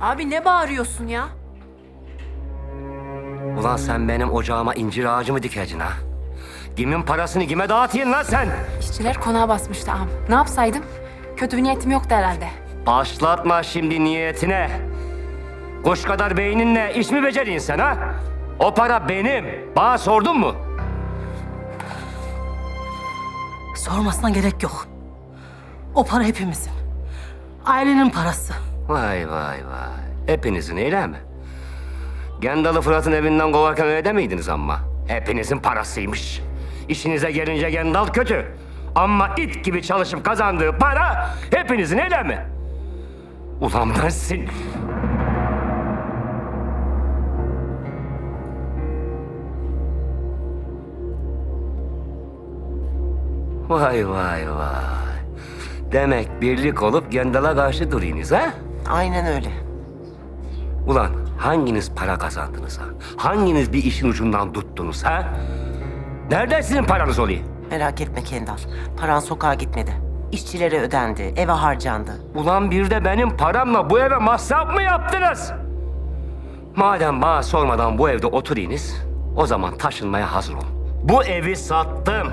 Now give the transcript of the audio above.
Abi ne bağırıyorsun ya? Ulan sen benim ocağıma incir ağacı mı dikeceksin ha? Kimin parasını kime dağıtıyorsun lan sen? İşçiler konağa basmıştı ağam. Ne yapsaydım? Kötü bir niyetim yoktu herhalde. Başlatma şimdi niyetine. Kuş kadar beyninle iş mi beceriyorsun sen ha? O para benim. Bana sordun mu? Sormasına gerek yok. O para hepimizin. Ailenin parası. Vay vay vay. Hepinizin öyle mi? Gendalı Fırat'ın evinden kovarken öyle demiydiniz ama. Hepinizin parasıymış. İşinize gelince Gendal kötü. Ama it gibi çalışıp kazandığı para hepinizin öyle mi? Ulan ben sin... Vay vay vay. Demek birlik olup Gendal'a karşı duruyorsunuz ha? Aynen öyle. Ulan hanginiz para kazandınız ha? Hanginiz bir işin ucundan tuttunuz ha? Nereden sizin paranız oluyor? Merak etme Kendal. Paran sokağa gitmedi. İşçilere ödendi, eve harcandı. Ulan bir de benim paramla bu eve masraf mı yaptınız? Madem bana sormadan bu evde oturuyunuz, o zaman taşınmaya hazır olun. Bu evi sattım.